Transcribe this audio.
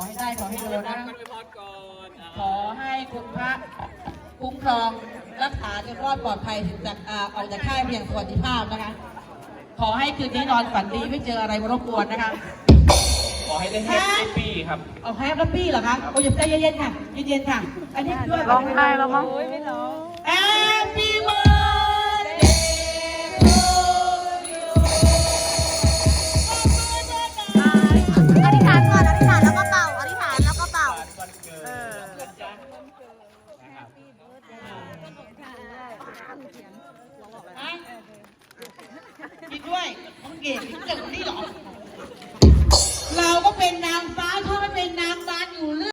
ขอให้ได้ขอให้โดนนะขอให้คุณพระคุ้มครองรักษาจนรอดปลอดภัยจากออกจากค่ายเพียงสวัสดิภาพนะคะ ขอให้คืนนี้นอนฝันดีไม่เจออะไรรบกวนนะคะขอให้ได้แฮปปี้ครับเอาแฮปปี้เหรอคะโอ้ยใจเย็นๆค่ะเย็นๆค่ะ อันนี้ด้วยร้องไห้แล้วมั้งไม่ร้อง กินด้วยต้องเก่งกินเก่งนี่เหรอ